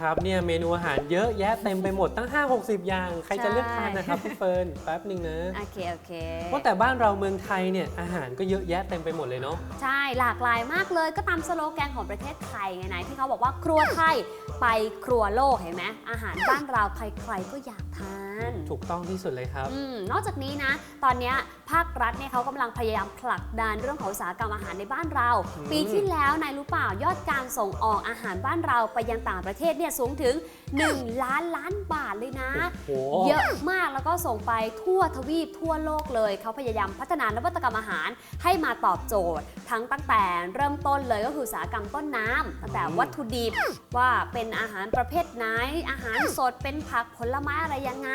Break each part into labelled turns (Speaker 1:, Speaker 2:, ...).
Speaker 1: ครับเนี่ยเมนูอาหารเยอะแยะเต็มไปหมดตั้ง 5 60 อย่าง ใครจะเลือกทานนะครับพี่เฟิร์นแป๊บหนึ่งนะ
Speaker 2: โอเคโอเค
Speaker 1: ว่าแต่บ้านเราเมืองไทยเนี่ยอาหารก็เยอะแยะเต็มไปหมดเลยเนาะ
Speaker 2: ใช่หลากหลายมากเลยก็ตามสโลแกนของประเทศไทยไงนะที่เขาบอกว่าครัวไทยไปครัวโลกเห็นไหมอาหารบ้านเราใครๆก็อยากทาน
Speaker 1: ถูกต้องที่สุดเลยครับ
Speaker 2: อืมนอกจากนี้นะ ตอนเนี้ยภาครัฐเนี่ยเขากำลังพยายามผลักดันเรื่องของอุตสาหกรรมอาหารในบ้านเรา
Speaker 1: อืม
Speaker 2: ปีที่แล้วนายรู้เปล่ายอดการส่งออกอาหารบ้านเราไปยังต่างประเทศเนี่ยสูงถึง 1 ล้านล้านบาทเลยนะ
Speaker 1: โอ้โห
Speaker 2: เยอะมากแล้วก็ส่งไปทั่วทวีปทั่วโลกเลย เขาพยายามพัฒนานวัตกรรมอาหารให้มาตอบโจทย์ ทั้งตั้งแต่เริ่มต้นเลยก็คืออุตสาหกรรมต้นน้ำตั้งแต่วัตถุดิบว่าเป็นอาหารประเภทไหน อาหารสดเป็นผักผลไม้อะไรยังไง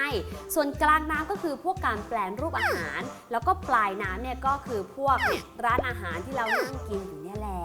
Speaker 2: ส่วนกลางน้ำก็คือพวกการแปลนรูปอาหาร แล้วก็ปลายน้ำเนี่ยก็คือพวกเนี่ยร้านอาหารที่เรานั่งกินอยู่เนี่ยแหละ
Speaker 1: โอ้โ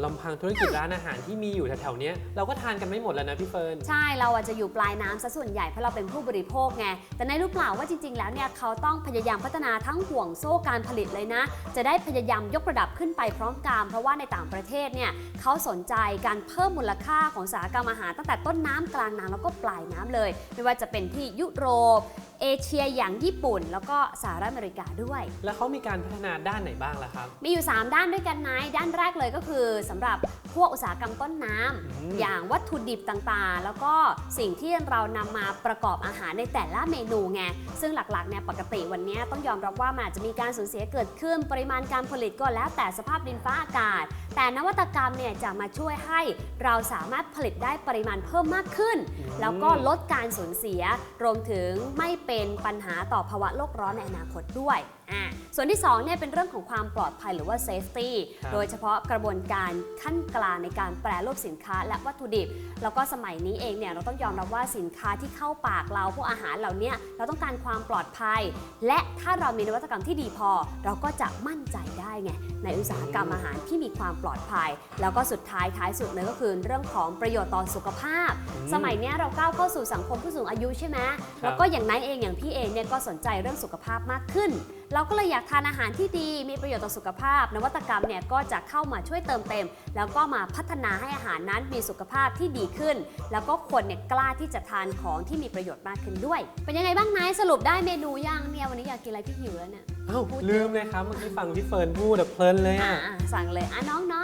Speaker 1: หลำพังธุรกิจร้านอาหารที่มีอยู่แถวๆเนี้ยเราก็ทานกันไม่หมดแล้วนะพี่เฟิร์น
Speaker 2: ใช่เราอาจจะอยู่ปลายน้ำซะส่วนใหญ่เพราะเราเป็นผู้บริโภคไง แต่ในรู้เปล่าว่าจริง ๆ แล้วเนี่ยเขาต้องพยายามพัฒนาทั้งห่วงโซ่การผลิตเลยนะ จะได้พยายามยกระดับขึ้นไปพร้อมกันเพราะว่าในต่างประเทศเนี่ยเขาสนใจการเพิ่มมูลค่าของอุตสาหกรรมอาหารตั้งแต่ต้นน้ำกลางน้ำแล้วก็ปลายน้ำเลย ไม่ว่าจะเป็นที่ยุโรป เอเชียอย่างญี่ปุ่น แล้วก็สหรัฐอเมริกาด้วย
Speaker 1: แล้วเขามีการพัฒนาด้านไหนบ้างล่ะครับ
Speaker 2: มีอยู่ 3 ด้านด้วยกันนะด้านแรกเลยก็คือสำหรับพวกอุตสาหกรรมต้นน้ำ
Speaker 1: อืม
Speaker 2: อย่างวัตถุดิบต่างๆ แล้วก็สิ่งที่เรานำมาประกอบอาหารในแต่ละเมนูไง ซึ่งหลักๆเนี่ยปกติวันนี้ต้องยอมรับว่ามันอาจจะมีการสูญเสียเกิดขึ้น ปริมาณการผลิตก็แล้วแต่สภาพดินฟ้าอากาศ แต่นวัตกรรมเนี่ยจะมาช่วยให้เราสามารถผลิตได้ปริมาณเพิ่มมากขึ้น แล้วก็ลดการสูญเสีย รวมถึงไม่เป็นปัญหาต่อภาวะโลกร้อนในอนาคตด้วยอะส่วนที่2เนี่ยเป็นเรื่องของความปลอดภัยหรือว่า safety
Speaker 1: ครับ
Speaker 2: โดยเฉพาะกระบวนการขั้นกลางในการแปรรูปสินค้าและวัตถุดิบ แล้วก็สมัยนี้เองเนี่ยเราต้องยอมรับว่าสินค้าที่เข้าปากเราพวกอาหารเหล่าเนี้ยเราต้องการความปลอดภัย และถ้าเรามีนวัตกรรมที่ดีพอ เราก็จะมั่นใจได้ไงในอุตสาหกรรมอาหารที่มีความปลอดภัย แล้วก็สุดท้ายท้ายสุดเลยก็คือเรื่องของประโยชน์ต่อสุขภาพ
Speaker 1: อืม
Speaker 2: สมัยเนี้ยเราก้าวเข้าสู่สังคมผู้สูงอายุใช่ไหม
Speaker 1: ครับ
Speaker 2: แล้วก็อย่างนั้นเองอย่างพี่เองเนี่ยก็สนใจเรื่องสุขภาพมากขึ้น เราก็เลยอยากทานอาหารที่ดีมีประโยชน์ต่อสุขภาพ นวัตกรรมเนี่ยก็จะเข้ามาช่วยเติมเต็ม แล้วก็มาพัฒนาให้อาหารนั้นมีสุขภาพที่ดีขึ้น แล้วก็คนเนี่ยกล้าที่จะทานของที่มีประโยชน์มากขึ้นด้วย เป็นยังไงบ้างนายสรุปได้เมนูยังเนี่ยวันนี้อยากกินอะไรพี่หิวแล้วเนี่ย
Speaker 1: เอ้า
Speaker 2: พูด
Speaker 1: ลืมเลยครับเมื่อกี้ฟังพี่เฟิร์นพูดแบบเพลินเลย
Speaker 2: อะ
Speaker 1: อะ
Speaker 2: อะสั่งเลยอะน้องน้อง